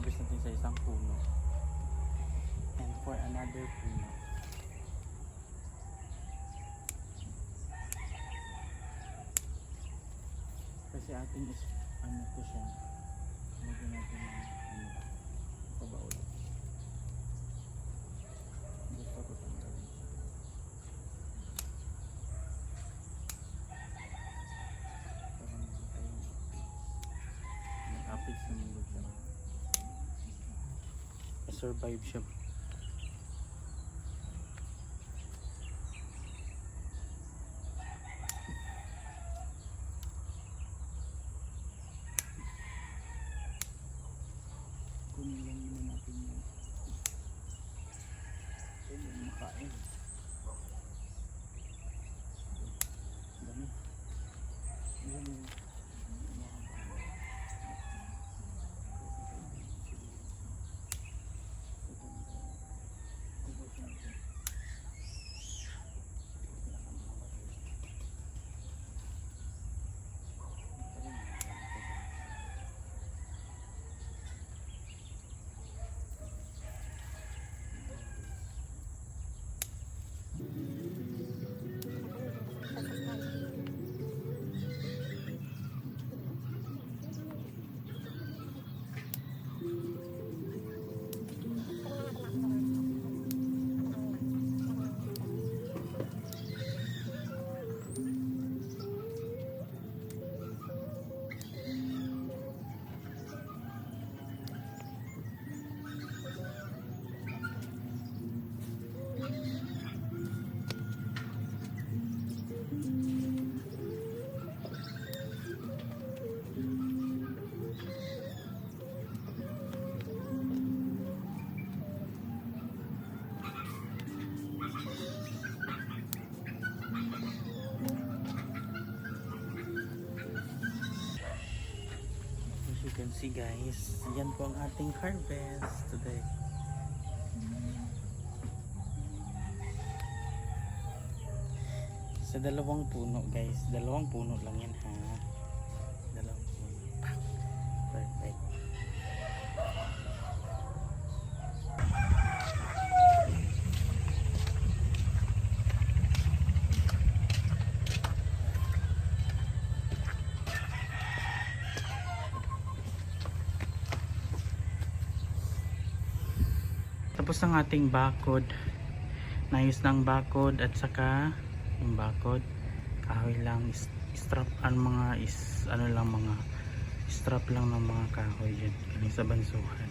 harvest natin sa isang puno. And for another puno. Kasi ating is, ano to siya. Lagyan natin ano, pabaul. Gusto ko tanggalin siya. Para makita yung may aphids naman doon siya. Survive siya. See guys, yan po ang ating harvest today. Sa dalawang puno guys, dalawang puno lang yan ha. Tapos ang ating bakod. Nayos ng bakod at saka yung bakod. Kahoy lang. is- Strap ang mga is ano lang mga strap lang ng mga kahoy. Galing sa bansuhan.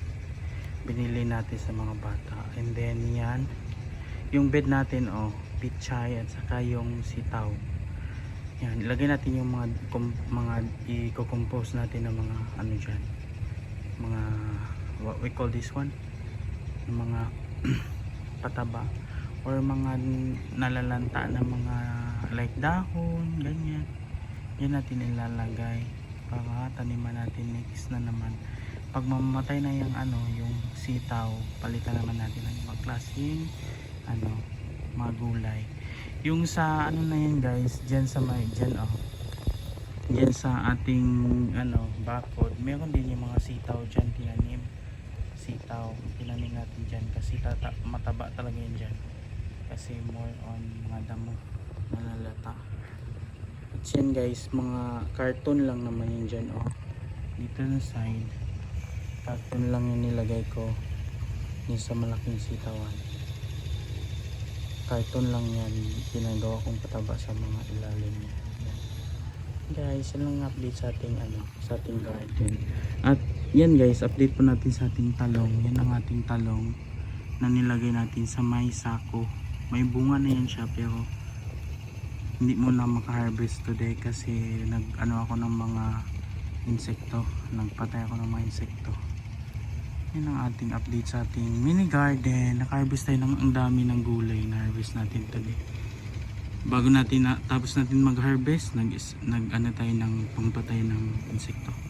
Binili natin sa mga bata. And then yan. Yung bed natin oh. Pichay at saka yung sitaw. Yan. Ilagay natin yung mga kom, mga i-compose natin ng mga ano dyan. Mga what we call this one yung mga pataba or mga nalalanta na mga like dahon, ganyan. Yan natin ilalagay para taniman natin next na naman. Pag mamamatay na yung ano yung sitaw palitan naman natin ng ibang klaseng ano mga yung sa ano na yan guys dyan sa may dyan oh. Dyan sa ating ano bakod meron din yung mga sitaw dyan tinanim sitaw. Tinanim natin dyan kasi tata, mataba talaga yan dyan. Kasi more on mga damo malalata at yan guys mga carton lang naman yun dyan oh. Dito na side carton lang yung nilagay ko yung sa malaking sitawan. Carton lang yan ginagawa kong pataba sa mga ilalim niya. Guys yan lang ang update sa ating ano sa ating garden at yan guys update po natin sa ating talong. Yan ang ating talong na nilagay natin sa may sako. May bunga na yan siya pero hindi mo na maka-harvest today kasi nag ano ako ng mga insekto. Nagpatay ako ng mga insekto. Yan ang ating update sa ating mini garden. Naka-harvest tayo ng ang dami ng gulay na harvest natin today. Bago natin na, tapos natin mag-harvest nag, nag ano tayo ng pampatay ng insekto